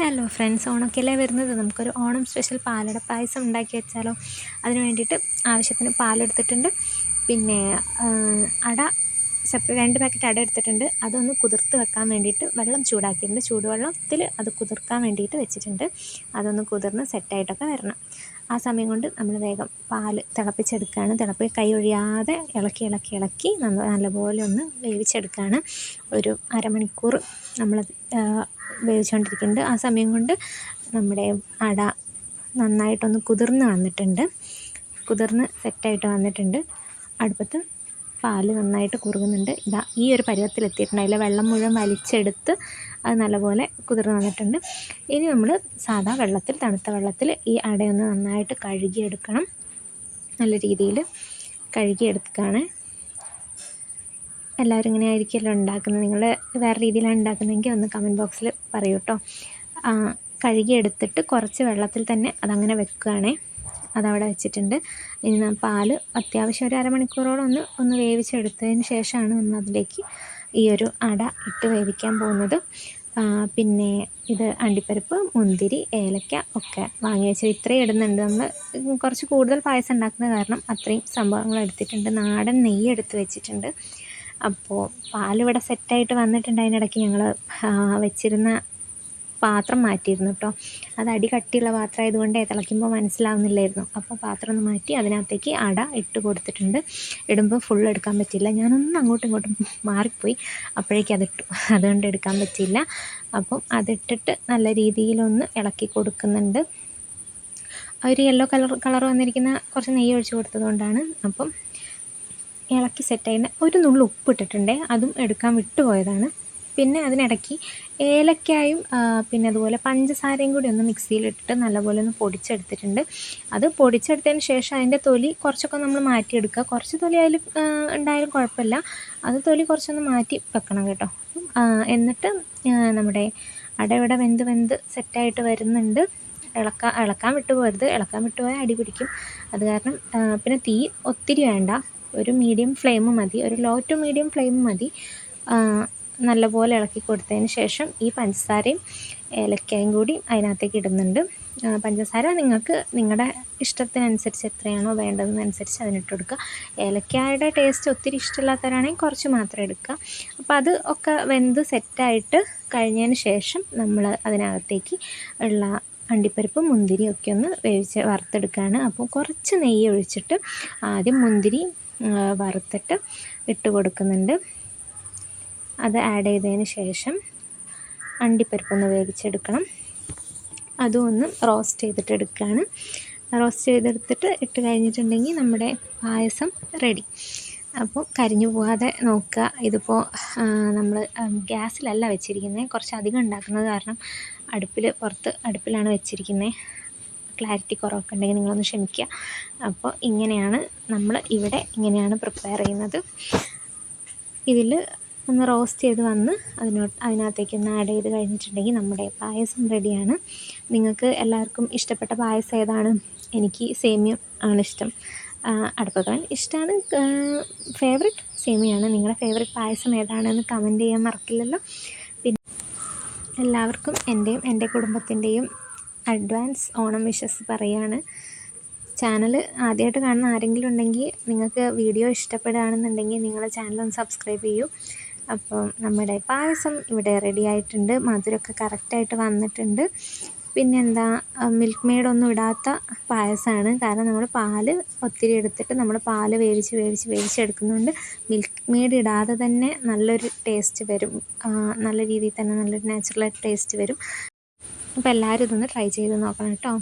Hello friends ഓണക്കല്ലേ വരുന്നത്? നമുക്കൊരു Onam special പാലട പായസം ഉണ്ടാക്കി വെച്ചാലോ? അതിന് വേണ്ടിയിട്ട് ആവശ്യത്തിന് പാലെടുത്തിട്ടുണ്ട്. പിന്നെ അട സെപ്പറേറ്റ് രണ്ട് പാക്കറ്റ് അട എടുത്തിട്ടുണ്ട്. അതൊന്ന് കുതിർത്ത് വെക്കാൻ വേണ്ടിയിട്ട് വെള്ളം ചൂടാക്കിയിട്ടുണ്ട്. ചൂടുവെള്ളത്തിൽ അത് കുതിർക്കാൻ വേണ്ടിയിട്ട് വെച്ചിട്ടുണ്ട്. അതൊന്ന് കുതിർന്ന് സെറ്റായിട്ടൊക്കെ വരണം. ആ സമയം കൊണ്ട് നമ്മൾ വേഗം പാൽ തിളപ്പിച്ചെടുക്കുകയാണ്. തിളപ്പി കൈ ഒഴിയാതെ ഇളക്കി ഇളക്കി ഇളക്കി നല്ലപോലെ ഒന്ന് വേവിച്ചെടുക്കുകയാണ്. ഒരു അരമണിക്കൂർ നമ്മൾ വേവിച്ചുകൊണ്ടിരിക്കുന്നുണ്ട്. ആ സമയം കൊണ്ട് നമ്മുടെ അട നന്നായിട്ടൊന്ന് കുതിർന്ന് വന്നിട്ടുണ്ട്. കുതിർന്ന് സെറ്റായിട്ട് വന്നിട്ടുണ്ട്. അടുപ്പത്ത് പാൽ നന്നായിട്ട് കുറുകുന്നുണ്ട്. ഇതാ ഈ ഒരു പരുവത്തിലെത്തിയിട്ടുണ്ട്. അതിലെ വെള്ളം മുഴുവൻ വലിച്ചെടുത്ത് അത് നല്ലപോലെ കുതിർന്ന് വന്നിട്ടുണ്ട്. ഇനി നമ്മൾ സാധാ വെള്ളത്തിൽ തണുത്ത വെള്ളത്തിൽ ഈ അടയൊന്ന് നന്നായിട്ട് കഴുകിയെടുക്കണം. നല്ല രീതിയിൽ കഴുകിയെടുക്കുകയാണ് എല്ലാവരും ഇങ്ങനെ ആയിരിക്കുമല്ലോ ഉണ്ടാക്കുന്നത്. നിങ്ങൾ വേറെ രീതിയിലാണ് ഉണ്ടാക്കുന്നതെങ്കിൽ ഒന്ന് കമന്റ് ബോക്സിൽ പറയൂ കേട്ടോ കഴുകിയെടുത്തിട്ട് കുറച്ച് വെള്ളത്തിൽ തന്നെ അതങ്ങനെ വെക്കുകയാണേ. അതവിടെ വെച്ചിട്ടുണ്ട്. ഇനി പാൽ അത്യാവശ്യം ഒരു അരമണിക്കൂറോളം ഒന്ന് ഒന്ന് വേവിച്ചെടുത്തതിന് ശേഷമാണ് നമ്മൾ അതിലേക്ക് ഈ ഒരു അട ഇട്ട് വേവിക്കാൻ പോകുന്നത് പിന്നെ ഇത് അണ്ടിപ്പരിപ്പ് മുന്തിരി ഏലക്ക ഒക്കെ വാങ്ങി വെച്ചത് ഇത്രയും ഇടുന്നുണ്ട്. നമ്മൾ കുറച്ച് കൂടുതൽ പായസം ഉണ്ടാക്കുന്ന കാരണം അത്രയും സംഭവങ്ങൾ എടുത്തിട്ടുണ്ട്. നാടൻ നെയ്യ് എടുത്ത് വെച്ചിട്ടുണ്ട്. അപ്പോൾ പാലിവിടെ സെറ്റായിട്ട് വന്നിട്ടുണ്ട്. അതിനിടയ്ക്ക് ഞങ്ങൾ വെച്ചിരുന്ന പാത്രം മാറ്റിയിരുന്നു കേട്ടോ അത് അടി കട്ടിയുള്ള പാത്രം ആയതുകൊണ്ട് തിളയ്ക്കുമ്പോൾ മനസ്സിലാവുന്നില്ലായിരുന്നു. അപ്പോൾ പാത്രം ഒന്ന് മാറ്റി അതിനകത്തേക്ക് അട ഇട്ട് കൊടുത്തിട്ടുണ്ട്. ഇടുമ്പോൾ ഫുൾ എടുക്കാൻ പറ്റില്ല ഞാനൊന്നും അങ്ങോട്ടും ഇങ്ങോട്ടും മാറിപ്പോയി. അപ്പോഴേക്കും അതിട്ടു അതുകൊണ്ട് എടുക്കാൻ പറ്റില്ല അപ്പം അതിട്ടിട്ട് നല്ല രീതിയിലൊന്ന് ഇളക്കി കൊടുക്കുന്നുണ്ട്. ഒരു യെല്ലോ കളർ കളർ വന്നിരിക്കുന്ന കുറച്ച് നെയ്യ് ഒഴിച്ച് കൊടുത്തതുകൊണ്ടാണ്. അപ്പം ഇളക്കി സെറ്റായിട്ട് ഒരു നുള്ളു ഉപ്പ് ഇട്ടിട്ടുണ്ട് അതും എടുക്കാൻ വിട്ടുപോയതാണ്. പിന്നെ അതിനിടയ്ക്ക് ഏലക്കായും പിന്നെ അതുപോലെ പഞ്ചസാരയും കൂടി ഒന്ന് മിക്സിയിലിട്ടിട്ട് നല്ലപോലെ ഒന്ന് പൊടിച്ചെടുത്തിട്ടുണ്ട്. അത് പൊടിച്ചെടുത്തതിന് ശേഷം അതിന്റെ തൊലി കുറച്ചൊക്കെ നമ്മൾ മാറ്റിയെടുക്കുക. കുറച്ച് തൊലി അതിൽ ഉണ്ടായാലും കുഴപ്പമില്ല. അത് തൊലി കുറച്ചൊന്ന് മാറ്റി വെക്കണം കേട്ടോ. എന്നിട്ട് നമ്മുടെ അട ഇവിടെ വെന്ത് വെന്ത് സെറ്റായിട്ട് വരുന്നുണ്ട്. ഇളക്കാൻ ഇളക്കാൻ വിട്ടു പോരുത് ഇളക്കാൻ വിട്ടു പോയാൽ അടി പിടിക്കും. അത് കാരണം പിന്നെ തീ ഒത്തിരി വേണ്ട. ഒരു മീഡിയം ഫ്ലെയിം മതി. ഒരു ലോ ടു മീഡിയം ഫ്ലെയിം മതി. നല്ലപോലെ ഇളക്കി കൊടുത്തതിന് ശേഷം ഈ പഞ്ചസാരയും ഏലക്കയും കൂടി അതിനകത്തേക്ക് ഇടുന്നുണ്ട്. പഞ്ചസാര നിങ്ങൾക്ക് നിങ്ങളുടെ ഇഷ്ടത്തിനനുസരിച്ച് എത്രയാണോ വേണ്ടതെന്നനുസരിച്ച് അതിനിട്ട് കൊടുക്കുക. ഏലക്കായുടെ ടേസ്റ്റ് ഒത്തിരി ഇഷ്ടമില്ലാത്തവരാണെങ്കിൽ കുറച്ച് മാത്രം എടുക്കുക. അപ്പോൾ അത് ഒക്കെ വെന്ത് സെറ്റായിട്ട് കഴിഞ്ഞതിന് ശേഷം നമ്മൾ അതിനകത്തേക്ക് ഉള്ള അണ്ടിപ്പരിപ്പും മുന്തിരിയും ഒക്കെ ഒന്ന് വേവിച്ച് വറുത്തെടുക്കുകയാണ്. അപ്പോൾ കുറച്ച് നെയ്യ് ഒഴിച്ചിട്ട് ആദ്യം മുന്തിരി വറുത്തിട്ട് ഇട്ട് കൊടുക്കുന്നുണ്ട്. അത് ആഡ് ചെയ്തതിന് ശേഷം അണ്ടിപ്പരിപ്പൊന്ന് വേവിച്ചെടുക്കണം. അതും ഒന്ന് റോസ്റ്റ് ചെയ്തിട്ട് എടുക്കുകയാണ് റോസ്റ്റ് ചെയ്തെടുത്തിട്ട് ഇട്ട് കഴിഞ്ഞിട്ടുണ്ടെങ്കിൽ നമ്മുടെ പായസം റെഡി അപ്പോൾ കരിഞ്ഞു പോകാതെ നോക്കുക. ഇതിപ്പോൾ നമ്മൾ ഗ്യാസിലല്ല വെച്ചിരിക്കുന്നത്. കുറച്ച് അധികം ഉണ്ടാക്കുന്നത് കാരണം അടുപ്പിൽ പുറത്ത് അടുപ്പിലാണ് വെച്ചിരിക്കുന്നത്. ക്ലാരിറ്റി കുറവൊക്കെ ഉണ്ടെങ്കിൽ നിങ്ങളൊന്ന് ക്ഷമിക്കുക. അപ്പോൾ ഇങ്ങനെയാണ് നമ്മൾ ഇവിടെ ഇങ്ങനെയാണ് പ്രിപ്പയർ ചെയ്യുന്നത്. ഇതിൽ ഒന്ന് റോസ്റ്റ് ചെയ്ത് വന്ന് അതിനോട്ട് അതിനകത്തേക്ക് ഒന്ന് ആഡ് ചെയ്ത് കഴിഞ്ഞിട്ടുണ്ടെങ്കിൽ നമ്മുടെ പായസം റെഡിയാണ് നിങ്ങൾക്ക് എല്ലാവർക്കും ഇഷ്ടപ്പെട്ട പായസം ഏതാണ്? എനിക്ക് സേമിയ ആണ് ഇഷ്ടം. അടുപ്പക്കാൻ ഇഷ്ടമാണ് ഫേവറിറ്റ് സേമിയാണ് നിങ്ങളുടെ ഫേവറിറ്റ് പായസം ഏതാണെന്ന് കമന്റ് ചെയ്യാൻ മറക്കില്ലല്ലോ. പിന്നെ എല്ലാവർക്കും എന്റെയും എന്റെ കുടുംബത്തിന്റെയും അഡ്വാൻസ് ഓണം വിഷസ് പറയുകയാണ് ചാനൽ ആദ്യമായിട്ട് കാണുന്ന ആരെങ്കിലും ഉണ്ടെങ്കിൽ നിങ്ങൾക്ക് വീഡിയോ ഇഷ്ടപ്പെടുകയാണെന്നുണ്ടെങ്കിൽ നിങ്ങൾ ചാനൽ ഒന്ന് സബ്സ്ക്രൈബ് ചെയ്യൂ. അപ്പം നമ്മുടെ പായസം ഇവിടെ റെഡി ആയിട്ടുണ്ട്. മധുരമൊക്കെ കറക്റ്റായിട്ട് വന്നിട്ടുണ്ട്. പിന്നെന്താ മിൽക്ക് മെയ്ഡൊന്നും ഇടാത്ത പായസമാണ്. കാരണം നമ്മൾ പാൽ ഒത്തിരി എടുത്തിട്ട് നമ്മൾ പാൽ വേവിച്ച് വേവിച്ച് വേവിച്ചെടുക്കുന്നുണ്ട് മിൽക്ക് മെയ്ഡ് ഇടാതെ തന്നെ നല്ലൊരു ടേസ്റ്റ് വരും. നല്ല രീതിയിൽ തന്നെ നല്ലൊരു നാച്ചുറലായിട്ട് ടേസ്റ്റ് വരും. അപ്പോൾ എല്ലാവരും ഇതൊന്ന് ട്രൈ ചെയ്ത് നോക്കണം കേട്ടോ.